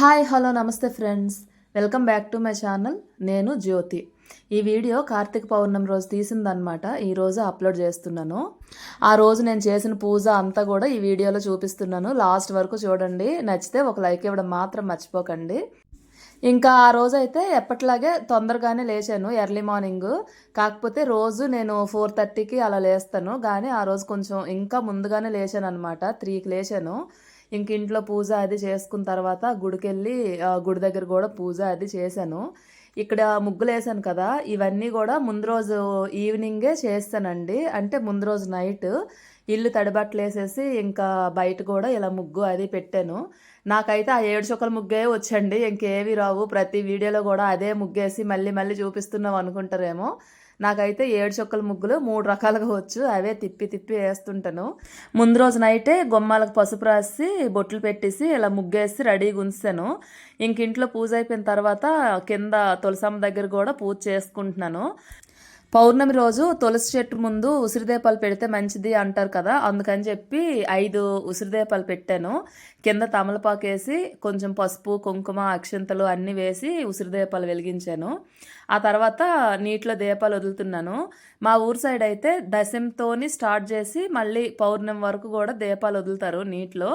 Hi hello నమస్తే friends. Welcome back to my channel. నేను జ్యోతి. ఈ వీడియో కార్తీక పౌర్ణమి రోజు తీసిందనమాట ఈరోజు అప్లోడ్ చేస్తున్నాను. ఆ రోజు నేను చేసిన పూజ అంతా కూడా ఈ వీడియోలో చూపిస్తున్నాను. లాస్ట్ వరకు చూడండి. నచ్చితే ఒక లైక్ ఇవ్వడం మాత్రం మర్చిపోకండి. ఇంకా ఆ రోజు అయితే ఎప్పటిలాగే తొందరగానే లేచాను ఎర్లీ మార్నింగ్. కాకపోతే రోజు నేను ఫోర్ థర్టీకి అలా లేస్తాను. కానీ ఆ రోజు కొంచెం ఇంకా ముందుగానే లేచాను అనమాట త్రీకి లేచాను. ఇంక ఇంట్లో పూజ అది చేసుకున్న తర్వాత గుడికెళ్ళి గుడి దగ్గర కూడా పూజ అది చేశాను. ఇక్కడ ముగ్గులు వేసాను కదా ఇవన్నీ కూడా ముందు రోజు ఈవినింగే చేస్తానండి. అంటే ముందు రోజు నైట్ ఇల్లు తడిబట్టలు వేసేసి ఇంకా బయట కూడా ఇలా ముగ్గు అది పెట్టాను. నాకైతే ఆ ఏడు చుక్కల ముగ్గే వచ్చండి. ఇంకేవి రావు. ప్రతి వీడియోలో కూడా అదే ముగ్గేసి మళ్ళీ మళ్ళీ చూపిస్తున్నాం అనుకుంటారేమో. నాకైతే ఏడు చొక్కల ముగ్గులు మూడు రకాలుగా వచ్చు. అవే తిప్పి తిప్పి వేస్తుంటాను. ముందు రోజు నైటే గుమ్మాలకు పసుపు రాసి బొట్లు పెట్టేసి ఇలా ముగ్గేసి రెడీగా ఉంచాను ఇంక ఇంట్లో పూజ అయిపోయిన తర్వాత కింద తులసమ్మ దగ్గర కూడా పూజ చేసుకుంటున్నాను. పౌర్ణమి రోజు తులసి చెట్టు ముందు ఉసిరిదీపాలు పెడితే మంచిది అంటారు కదా. అందుకని చెప్పి ఐదు ఉసిరిదీపాలు పెట్టాను. కింద తమలపాకు వేసి కొంచెం పసుపు కుంకుమ అక్షంతలు అన్నీ వేసి ఉసిరిదీపాలు వెలిగించాను. ఆ తర్వాత నీటిలో దీపాలు వదులుతున్నాను. మా ఊరు సైడ్ అయితే దశంతోని స్టార్ట్ చేసి మళ్ళీ పౌర్ణమి వరకు కూడా దీపాలు వదులుతారు నీటిలో.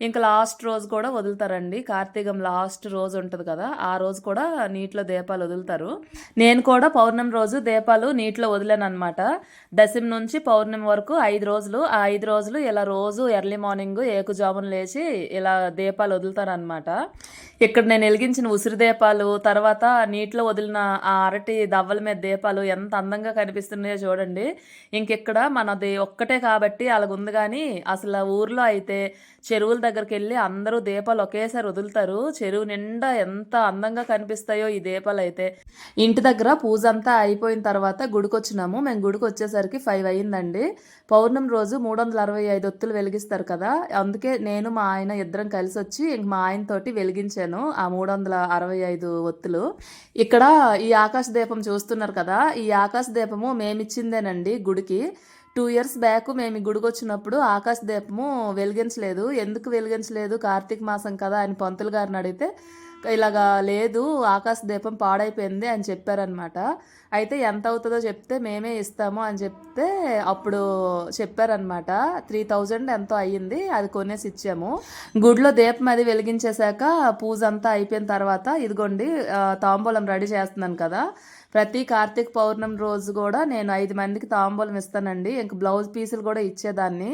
ఇంకా లాస్ట్ రోజు కూడా వదులుతారండి. కార్తీకం లాస్ట్ రోజు ఉంటుంది కదా ఆ రోజు కూడా నీటిలో దీపాలు వదులుతారు. నేను కూడా పౌర్ణమి రోజు దీపాలు నీటిలో వదిలాను దశమి నుంచి పౌర్ణమి వరకు ఐదు రోజులు ఆ ఐదు రోజులు ఇలా రోజు ఎర్లీ మార్నింగ్ ఏకుజామున లేచి ఇలా దీపాలు వదులుతారనమాట ఇక్కడ నేను వెలిగించిన ఉసిరి దీపాలు తర్వాత నీటిలో వదిలిన ఆ అరటి దవ్వల మీద దీపాలు ఎంత అందంగా కనిపిస్తున్నాయో చూడండి. ఇంకెక్కడ మనది ఒక్కటే కాబట్టి అలాగుంది కానీ అసలు ఊర్లో అయితే చెరువుల దగ్గరికి వెళ్ళి అందరూ దీపాలు ఒకేసారి వదులుతారు. చెరువు నిండా ఎంత అందంగా కనిపిస్తాయో ఈ దీపాలు అయితే ఇంటి దగ్గర పూజ అంతా అయిపోయిన తర్వాత గుడికి వచ్చినాము మేము గుడికి వచ్చేసరికి ఫైవ్ అయ్యిందండి. పౌర్ణమి రోజు మూడు వందల అరవై ఐదు ఒత్తులు వెలిగిస్తారు కదా. అందుకే నేను మా ఆయన ఇద్దరం కలిసి వచ్చి ఇంక మా ఆయనతోటి వెలిగించాను ఆ మూడు వందల అరవై ఐదు ఒత్తులు. ఇక్కడ ఈ ఆకాశ దీపం చూస్తున్నారు కదా ఈ ఆకాశ దీపము మేమిచ్చిందేనండి గుడికి. టూ ఇయర్స్ బ్యాక్ మేము గుడికి వచ్చినప్పుడు ఆకాశ దీపము వెలిగించలేదు. ఎందుకు వెలిగించలేదు? కార్తీక మాసం కదా అని పంతులు గారిని అడిగితే ఇలాగా లేదు ఆకాశ దీపం పాడైపోయింది అని చెప్పారనమాట అయితే ఎంత అవుతుందో చెప్తే మేమే ఇస్తాము అని చెప్తే అప్పుడు చెప్పారనమాట త్రీ థౌజండ్ ఎంతో అయ్యింది అది కొనేసి ఇచ్చాము. గుడిలో దీపం అది వెలిగించేశాక పూజ అంతా అయిపోయిన తర్వాత ఇదిగోండి తాంబూలం రెడీ చేస్తున్నాను కదా. ప్రతి కార్తీక పౌర్ణమి రోజు కూడా నేను ఐదు మందికి తాంబూలం ఇస్తానండి. ఇంక బ్లౌజ్ పీసులు కూడా ఇచ్చేదాన్ని.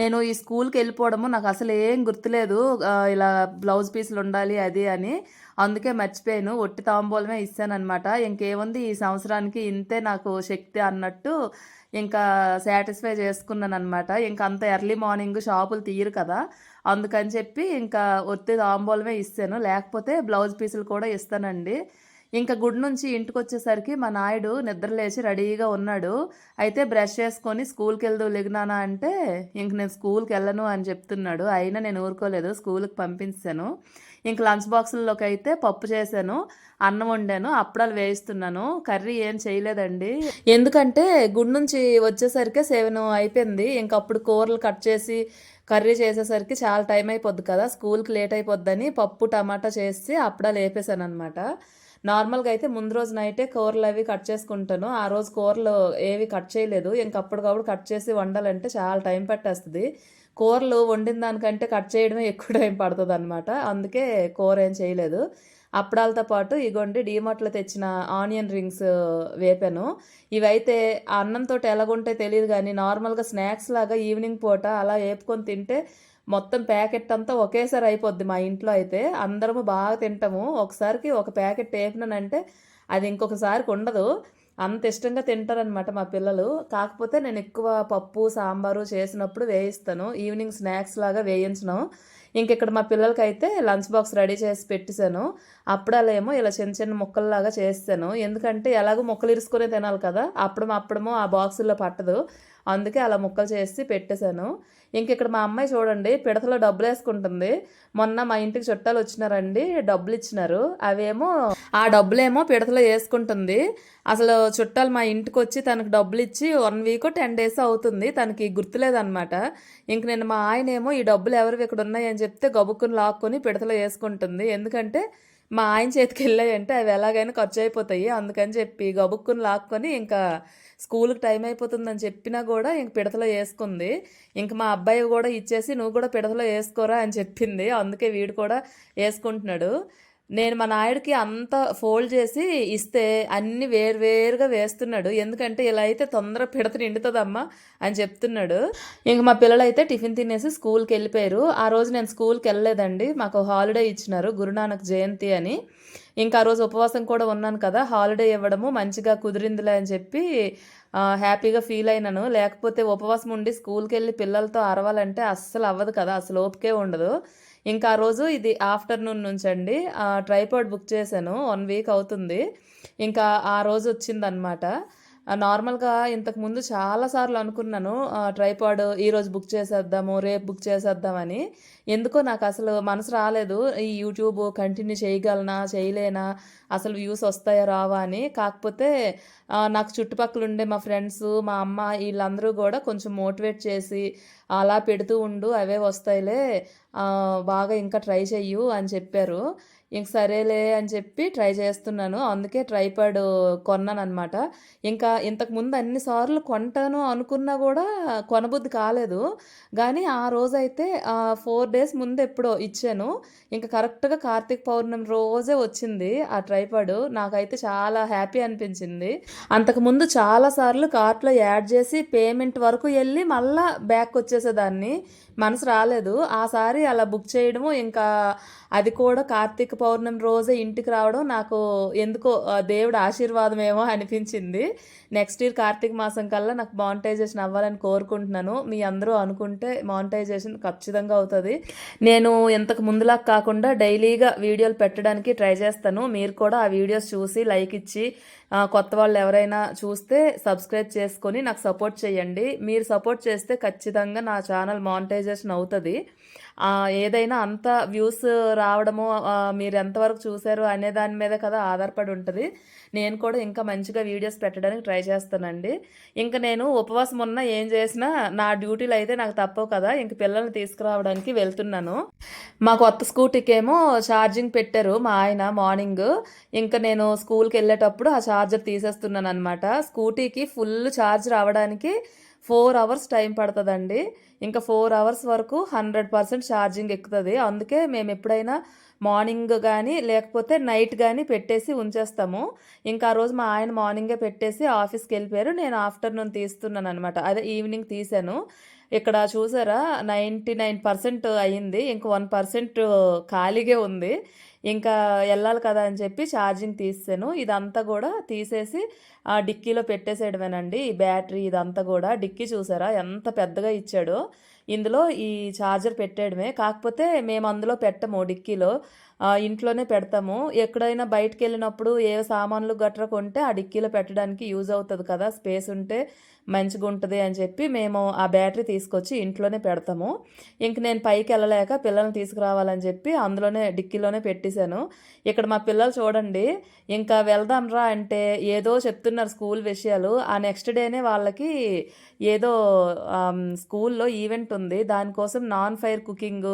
నేను ఈ స్కూల్కి వెళ్ళిపోవడము నాకు అసలు ఏం గుర్తులేదు ఇలా బ్లౌజ్ పీసులు ఉండాలి అది అని. అందుకే మర్చిపోయాను. ఒట్టి తాంబూలమే ఇస్తానన్నమాట. ఇంకేముంది ఈ సంవత్సరానికి ఇంతే నాకు శక్తి అన్నట్టు ఇంకా సాటిస్ఫై చేసుకున్నాను అనమాట ఇంకా అంత ఎర్లీ మార్నింగ్ షాపులు తీయరు కదా. అందుకని చెప్పి ఇంకా ఒత్తి తాంబూలమే ఇస్తాను. లేకపోతే బ్లౌజ్ పీసులు కూడా ఇస్తానండి. ఇంకా గుడి నుంచి ఇంటికి వచ్చేసరికి మా నాయుడు నిద్ర లేచి రెడీగా ఉన్నాడు. అయితే బ్రష్ చేసుకొని స్కూల్కి వెళ్దు లెగినానా అంటే ఇంక నేను స్కూల్కి వెళ్ళను అని చెప్తున్నాడు. అయినా నేను ఊరుకోలేదు. స్కూల్కి పంపించాను. ఇంక లంచ్ బాక్సుల్లోకి అయితే పప్పు చేశాను అన్నం వండాను అప్పడాలు వేయిస్తున్నాను. కర్రీ ఏం చేయలేదండి. ఎందుకంటే గుడి నుంచి వచ్చేసరికి సెవెన్ అయిపోయింది. ఇంక అప్పుడు కూరలు కట్ చేసి కర్రీ చేసేసరికి చాలా టైం అయిపోద్ది కదా. స్కూల్కి లేట్ అయిపోద్దని పప్పు టమాటా చేసి అప్పడాలు వేపేసాను అనమాట నార్మల్గా అయితే ముందు రోజు నైటే కూరలు అవి కట్ చేసుకుంటాను. ఆ రోజు కూరలు ఏవి కట్ చేయలేదు. ఇంక అప్పటికప్పుడు కట్ చేసి వండాలంటే చాలా టైం పట్టేస్తుంది. కూరలు వండిన దానికంటే కట్ చేయడమే ఎక్కువ టైం పడుతుంది అనమాట అందుకే కూర ఏం చేయలేదు. అప్పడాలతో పాటు ఇగోండి డీమార్ట్లో తెచ్చిన ఆనియన్ రింగ్స్ వేపాను. ఇవైతే అన్నంతో ఎలాగుంటే తెలియదు కానీ నార్మల్గా స్నాక్స్ లాగా ఈవినింగ్ పూట అలా వేపుకొని తింటే మొత్తం ప్యాకెట్ అంతా ఒకేసారి అయిపోద్ది మా ఇంట్లో అయితే. అందరము బాగా తింటాము. ఒకసారికి ఒక ప్యాకెట్ వేపినానంటే అది ఇంకొకసారికి ఉండదు. అంత ఇష్టంగా తింటారనమాట మా పిల్లలు. కాకపోతే నేను ఎక్కువ పప్పు సాంబారు చేసినప్పుడు వేయిస్తాను. ఈవినింగ్ స్నాక్స్ లాగా వేయించను. ఇంక ఇక్కడ మా పిల్లలకి అయితే లంచ్ బాక్స్ రెడీ చేసి పెట్టేశాను. అప్పుడాలేమో ఇలా చిన్న చిన్న ముక్కల్లాగా చేస్తాను. ఎందుకంటే ఎలాగో ముక్కలు ఇరుసుకునే తినాలి కదా. అప్పుడు అప్పుడమో ఆ బాక్సుల్లో పట్టదు. అందుకే అలా ముక్కలు చేసి పెట్టేశాను. ఇంక ఇక్కడ మా అమ్మాయి చూడండి పిడతలో డబ్బులు వేసుకుంటుంది. మొన్న మా ఇంటికి చుట్టాలు వచ్చినారండి డబ్బులు ఇచ్చినారు. అవేమో ఆ డబ్బులేమో పిడతలో వేసుకుంటుంది. అసలు చుట్టాలు మా ఇంటికి వచ్చి తనకు డబ్బులు ఇచ్చి వన్ వీక్ టెన్ డేస్ అవుతుంది. తనకి గుర్తులేదన్నమాట. ఇంక నేను మా ఆయన ఏమో ఈ డబ్బులు ఎవరు ఇక్కడ ఉన్నాయని చెప్తే గబుక్కుని లాక్కొని పిడతలో వేసుకుంటుంది. ఎందుకంటే మా ఆయన చేతికి వెళ్ళాయంటే అవి ఎలాగైనా ఖర్చు అయిపోతాయి. అందుకని చెప్పి గబుక్కుని లాక్కొని ఇంకా స్కూల్కి టైం అయిపోతుందని చెప్పినా కూడా ఇంక పిడతలో వేసుకుంది. ఇంక మా అబ్బాయి కూడా ఇచ్చేసి నువ్వు కూడా పిడతలో వేసుకోరా అని చెప్పింది. అందుకే వీడు కూడా వేసుకుంటున్నాడు. నేను మా నాయుడికి అంత ఫోల్డ్ చేసి ఇస్తే అన్ని వేరువేరుగా వేస్తున్నాడు. ఎందుకంటే ఇలా అయితే తొందర పిడత నిండుతుందమ్మా అని చెప్తున్నాడు. ఇంక మా పిల్లలు అయితే టిఫిన్ తినేసి స్కూల్కి వెళ్ళిపోయారు. ఆ రోజు నేను స్కూల్కి వెళ్ళలేదండి. మాకు హాలిడే ఇచ్చినారు గురునానక్ జయంతి అని. ఇంకా ఆ రోజు ఉపవాసం కూడా ఉన్నాను కదా. హాలిడే ఇవ్వడము మంచిగా కుదిరిందిలే అని చెప్పి హ్యాపీగా ఫీల్ అయినాను. లేకపోతే ఉపవాసం ఉండి స్కూల్కి వెళ్ళి పిల్లలతో అరవాలంటే అస్సలు అవ్వదు కదా. అసలు ఓపికే ఉండదు. ఇంకా ఆ రోజు ఇది ఆఫ్టర్నూన్ నుంచి అండి ట్రైపాడ్ బుక్ చేశాను. వన్ వీక్ అవుతుంది. ఇంకా ఆ రోజు వచ్చిందనమాట నార్మల్గా ఇంతకు ముందు చాలాసార్లు అనుకున్నాను ట్రైపాడ్ ఈరోజు బుక్ చేసేద్దాము రేపు బుక్ చేసేద్దామని ఎందుకో నాకు అసలు మనసు రాలేదు ఈ యూట్యూబ్ కంటిన్యూ చేయగలనా చేయలేనా అసలు వ్యూస్ వస్తాయా రావా అని. కాకపోతే నాకు చుట్టుపక్కల ఉండే మా ఫ్రెండ్స్ మా అమ్మ వీళ్ళందరూ కూడా కొంచెం మోటివేట్ చేసి అలా పెడుతూ ఉండు అవే వస్తాయిలే బాగా ఇంకా ట్రై చెయ్యు అని చెప్పారు. ఇంక సరేలే అని చెప్పి ట్రై చేస్తున్నాను. అందుకే ట్రైపాడ్ కొన్నాను అనమాట ఇంకా ఇంతకుముందు అన్నిసార్లు కొంటాను అనుకున్నా కూడా కొనబుద్ధి కాలేదు. కానీ ఆ రోజైతే ఫోర్ డేస్ ముందు ఎప్పుడో ఇచ్చాను. ఇంకా కరెక్ట్గా కార్తీక పౌర్ణమి రోజే వచ్చింది ఆ ట్రైపాడ్. నాకైతే చాలా హ్యాపీ అనిపించింది. అంతకుముందు చాలాసార్లు కార్ట్లో యాడ్ చేసి పేమెంట్ వరకు వెళ్ళి మళ్ళీ బ్యాక్ వచ్చేసేదాన్ని. మనసు రాలేదు. ఆ సారి అలా బుక్ చేయడము ఇంకా అది కూడా కార్తీక పౌర్ణమి రోజే ఇంటికి రావడం నాకు ఎందుకో దేవుడు ఆశీర్వాదమేమో అనిపించింది. నెక్స్ట్ ఇయర్ కార్తీక మాసం కల్లా నాకు మానిటైజేషన్ అవ్వాలని కోరుకుంటున్నాను. మీ అందరూ అనుకుంటే మానిటైజేషన్ ఖచ్చితంగా అవుతుంది. నేను ఇంతకు ముందులా కాకుండా డైలీగా వీడియోలు పెట్టడానికి ట్రై చేస్తాను. మీరు కూడా ఆ వీడియోస్ చూసి లైక్ ఇచ్చి కొత్త వాళ్ళు ఎవరైనా చూస్తే సబ్స్క్రైబ్ చేసుకొని నాకు సపోర్ట్ చేయండి. మీరు సపోర్ట్ చేస్తే ఖచ్చితంగా నా ఛానల్ మానిటైజేషన్ అవుతుంది. ఏదైనా అంత వ్యూస్ రావడము మీరు ఎంతవరకు చూశారు అనే దాని మీద కదా ఆధారపడి ఉంటుంది. నేను కూడా ఇంకా మంచిగా వీడియోస్ పెట్టడానికి ట్రై చేస్తానండి. ఇంకా నేను ఉపవాసం ఉన్న ఏం చేసినా నా డ్యూటీలు అయితే నాకు తప్పవు కదా. ఇంక పిల్లల్ని తీసుకురావడానికి వెళ్తున్నాను. మా కొత్త స్కూటీకేమో ఛార్జింగ్ పెట్టారు మా ఆయన మార్నింగ్. ఇంకా నేను స్కూల్కి వెళ్ళేటప్పుడు ఆ ఛార్జర్ తీసేస్తున్నాను అనమాట స్కూటీకి ఫుల్ ఛార్జ్ రావడానికి ఫోర్ అవర్స్ టైం పడుతుందండి. ఇంకా ఫోర్ అవర్స్ వరకు హండ్రెడ్ పర్సెంట్ ఛార్జింగ్ ఎక్కుతుంది. అందుకే మేము ఎప్పుడైనా మార్నింగ్ కానీ లేకపోతే నైట్ కానీ పెట్టేసి ఉంచేస్తాము. ఇంకా ఆ రోజు మా ఆయన మార్నింగే పెట్టేసి ఆఫీస్కి వెళ్ళిపోయారు. నేను ఆఫ్టర్నూన్ తీస్తున్నాను అనమాట అదే ఈవినింగ్ తీసాను ఇక్కడ చూసారా? నైంటీ నైన్ పర్సెంట్ అయ్యింది. ఇంక వన్ పర్సెంట్ ఖాళీగా ఉంది. ఇంకా వెళ్ళాలి కదా అని చెప్పి ఛార్జింగ్ తీసాను ఇదంతా కూడా తీసేసి ఆ డిక్కీలో పెట్టేసేయడమేనండి. ఈ బ్యాటరీ ఇదంతా కూడా. డిక్కీ చూసారా? ఎంత పెద్దగా ఇచ్చాడో. ఇందులో ఈ ఛార్జర్ పెట్టేయడమే. కాకపోతే మేము అందులో పెట్టము డిక్కీలో. ఇంట్లోనే పెడతాము. ఎక్కడైనా బయటకు వెళ్ళినప్పుడు ఏ సామాన్లు గట్రా కొంటే ఆ డిక్కీలో పెట్టడానికి యూజ్ అవుతుంది కదా స్పేస్ ఉంటే మంచిగా ఉంటుంది అని చెప్పి మేము ఆ బ్యాటరీ తీసుకొచ్చి ఇంట్లోనే పెడతాము. ఇంక నేను పైకి వెళ్ళలేక పిల్లల్ని తీసుకురావాలని చెప్పి అందులోనే డిక్కీలోనే పెట్టేశాను. ఇక్కడ మా పిల్లలు చూడండి ఇంకా వెళ్దాం రా అంటే ఏదో చెప్తున్నారు స్కూల్ విషయాలు. ఆ నెక్స్ట్ డేనే వాళ్ళకి ఏదో స్కూల్లో ఈవెంట్ ఉంది. దానికోసం non fire cooking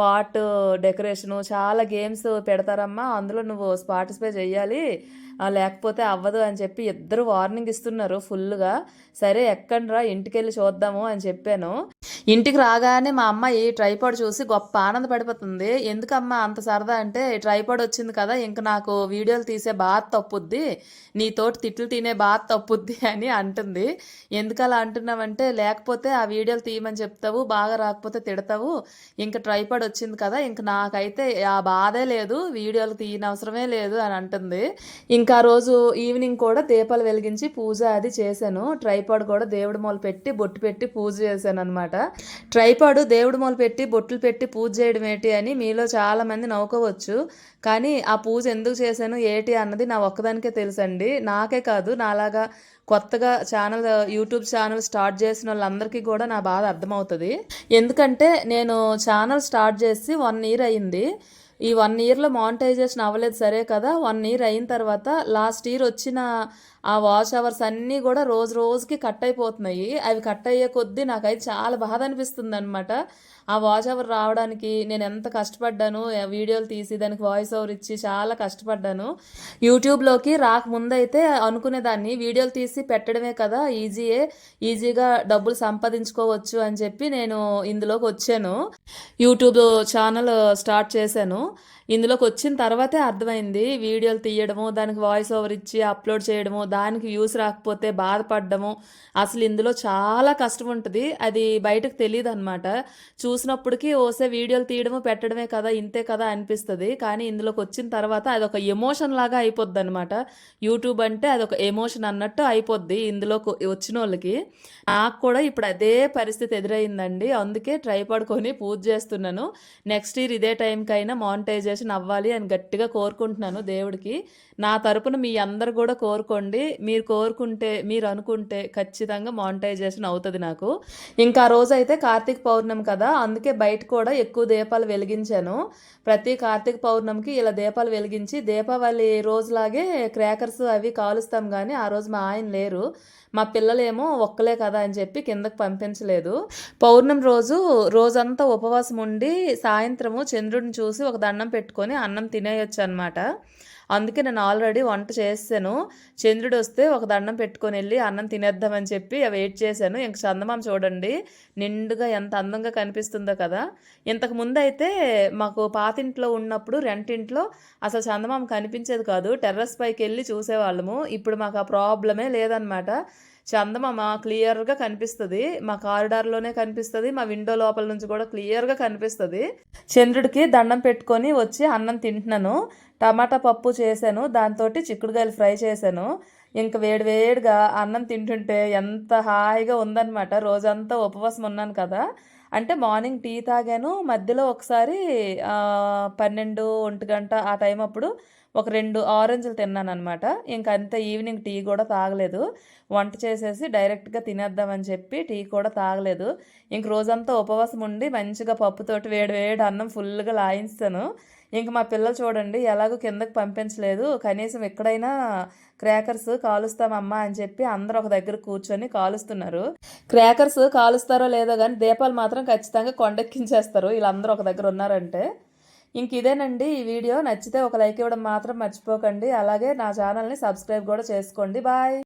pot decoration చాలా గేమ్స్ పెడతారమ్మా అందులో నువ్వు పార్టిసిపేట్ చేయాలి లేకపోతే అవ్వదు అని చెప్పి ఇద్దరు వార్నింగ్ ఇస్తున్నారు ఫుల్గా సరే ఎక్కండ్రా ఇంటికి వెళ్ళి చూద్దాము అని చెప్పాను. ఇంటికి రాగానే మా అమ్మ ఈ ట్రైపాడ్ చూసి గొప్ప ఆనందపడిపోతుంది. ఎందుకమ్మా అంత సరదా అంటే ట్రైపాడ్ వచ్చింది కదా ఇంక నాకు వీడియోలు తీసే బాధ తప్పుద్ది. నీతోటి తిట్లు తినే బాధ తప్పుద్ది అని అంటుంది. ఎందుకు అలా అంటున్నావంటే లేకపోతే ఆ వీడియోలు తీయమని చెప్తావు బాగా రాకపోతే తిడతావు. ఇంకా ట్రైపాడ్ వచ్చింది కదా ఇంక నాకైతే ఆ బాధే లేదు వీడియోలు తీయనవసరమే లేదు అని అంటుంది. ఇంకా రోజు ఈవినింగ్ కూడా దీపాలు వెలిగించి పూజ అది చేశాను. ట్రైపాడ్ కూడా దేవుడి మూల పెట్టి బొట్టు పెట్టి పూజ చేశాను అనమాట ట్రైపాడు దేవుడు మొదలు పెట్టి బొట్లు పెట్టి పూజ చేయడం ఏంటి అని మీలో చాలామంది నవ్వుకోవచ్చు. కానీ ఆ పూజ ఎందుకు చేశాను ఏంటి అన్నది నా ఒక్కదానికే తెలుసండి. నాకే కాదు నాలాగా కొత్తగా ఛానల్ యూట్యూబ్ ఛానల్ స్టార్ట్ చేసిన వాళ్ళందరికీ కూడా నా బాధ అర్థమవుతుంది. ఎందుకంటే నేను ఛానల్ స్టార్ట్ చేసి వన్ ఇయర్ అయింది. ఈ వన్ ఇయర్లో మానిటైజేషన్ అవ్వలేదు సరే కదా. వన్ ఇయర్ అయిన తర్వాత లాస్ట్ ఇయర్ వచ్చిన ఆ వాష్ అవర్స్ అన్నీ కూడా రోజు రోజుకి కట్ అయిపోతున్నాయి. అవి కట్ అయ్యే కొద్దీ నాకైతే చాలా బాధ అనిపిస్తుంది అనమాట ఆ వాష్ అవర్ రావడానికి నేను ఎంత కష్టపడ్డాను వీడియోలు తీసి దానికి వాయిస్ ఓవర్ ఇచ్చి చాలా కష్టపడ్డాను. యూట్యూబ్లోకి రాకముందైతే అనుకునేదాన్ని వీడియోలు తీసి పెట్టడమే కదా ఈజీయే ఈజీగా డబ్బులు సంపాదించుకోవచ్చు అని చెప్పి నేను ఇందులోకి వచ్చాను. యూట్యూబ్ ఛానల్ స్టార్ట్ చేశాను. ఇందులోకి వచ్చిన తర్వాతే అర్థమైంది వీడియోలు తీయడము దానికి వాయిస్ ఓవర్ ఇచ్చి అప్లోడ్ చేయడము దానికి వ్యూస్ రాకపోతే బాధపడడము. అసలు ఇందులో చాలా కష్టం ఉంటుంది. అది బయటకు తెలియదు అనమాట చూసినప్పటికీ ఓసే వీడియోలు తీయడము పెట్టడమే కదా ఇంతే కదా అనిపిస్తుంది. కానీ ఇందులోకి వచ్చిన తర్వాత అది ఒక ఎమోషన్ లాగా అయిపోద్ది అనమాట యూట్యూబ్ అంటే అది ఒక ఎమోషన్ అన్నట్టు అయిపోద్ది ఇందులోకి వచ్చిన వాళ్ళకి నాకు కూడా ఇప్పుడు అదే పరిస్థితి ఎదురైందండి. అందుకే ట్రై పడుకొని పూజ చేస్తున్నాను. నెక్స్ట్ ఇయర్ ఇదే టైంకైనా మానిటైజేషన్ అవ్వాలి అని గట్టిగా కోరుకుంటున్నాను దేవుడికి. నా తరపున మీ అందరు కూడా కోరుకోండి. మీరు కోరుకుంటే మీరు అనుకుంటే ఖచ్చితంగా మానిటైజేషన్ అవుతుంది నాకు. ఇంకా ఆ రోజు అయితే కార్తీక పౌర్ణమి కదా అందుకే బయట కూడా ఎక్కువ దీపాలు వెలిగించాను. ప్రతి కార్తీక పౌర్ణమికి ఇలా దీపాలు వెలిగించి దీపావళి రోజులాగే క్రాకర్స్ అవి కాలుస్తాం కానీ ఆ రోజు మా ఆయన లేరు. మా పిల్లలేమో ఒక్కలే కదా అని చెప్పి కిందకి పంపించలేదు. పౌర్ణమి రోజు రోజంతా ఉపవాసం ఉండి సాయంత్రము చంద్రుడిని చూసి ఒక దండం పెట్టుకొని అన్నం తినేయొచ్చు అనమాట అందుకే నేను ఆల్రెడీ వంట చేసాను చంద్రుడు వస్తే ఒక దండం పెట్టుకొని వెళ్ళి అన్నం తినేద్దామని చెప్పి వెయిట్ చేశాను. ఇంక చందమామ చూడండి నిండుగా ఎంత అందంగా కనిపిస్తుందో కదా. ఇంతకు ముందు అయితే మాకు పాతింట్లో ఉన్నప్పుడు రెంటింట్లో అసలు చందమామ కనిపించేది కాదు. టెర్రస్ పైకి వెళ్ళి చూసేవాళ్ళము. ఇప్పుడు మాకు ఆ ప్రాబ్లమే లేదనమాట చందమామ క్లియర్గా కనిపిస్తుంది. మా కారిడార్లోనే కనిపిస్తుంది. మా విండో లోపల నుంచి కూడా క్లియర్గా కనిపిస్తుంది. చంద్రుడికి దండం పెట్టుకొని వచ్చి అన్నం తింటున్నాను. టమాటా పప్పు చేశాను. దాంతో చిక్కుడుకాయలు ఫ్రై చేశాను. ఇంక వేడివేడిగా అన్నం తింటుంటే ఎంత హాయిగా ఉందన్నమాట. రోజంతా ఉపవాసం ఉన్నాను కదా. అంటే మార్నింగ్ టీ తాగాను. మధ్యలో ఒకసారి పన్నెండు ఒంటి గంట ఆ టైం అప్పుడు ఒక రెండు ఆరెంజ్లు తిన్నాను అనమాట ఇంకా అంత ఈవినింగ్ టీ కూడా తాగలేదు. వంట చేసేసి డైరెక్ట్గా తినేద్దామని చెప్పి టీ కూడా తాగలేదు. ఇంక రోజంతా ఉపవాసం ఉండి మంచిగా పప్పుతోటి వేడి వేడి అన్నం ఫుల్గా లాయించాను. ఇంక మా పిల్లలు చూడండి ఎలాగో కిందకి పంపించలేదు. కనీసం ఎక్కడైనా క్రాకర్స్ కాలుస్తామమ్మా అని చెప్పి అందరూ ఒక దగ్గర కూర్చొని కాలుస్తున్నారు. క్రాకర్స్ కాలుస్తారో లేదో కానీ దీపాలు మాత్రం ఖచ్చితంగా కొండెక్కించేస్తారు. వీళ్ళందరూ ఒక దగ్గర ఉన్నారంటే. ఇంక ఇదేనండి ఈ వీడియో. నచ్చితే ఒక లైక్ ఇవ్వడం మాత్రం మర్చిపోకండి. అలాగే నా ఛానల్ని సబ్స్క్రైబ్ కూడా చేసుకోండి. బాయ్.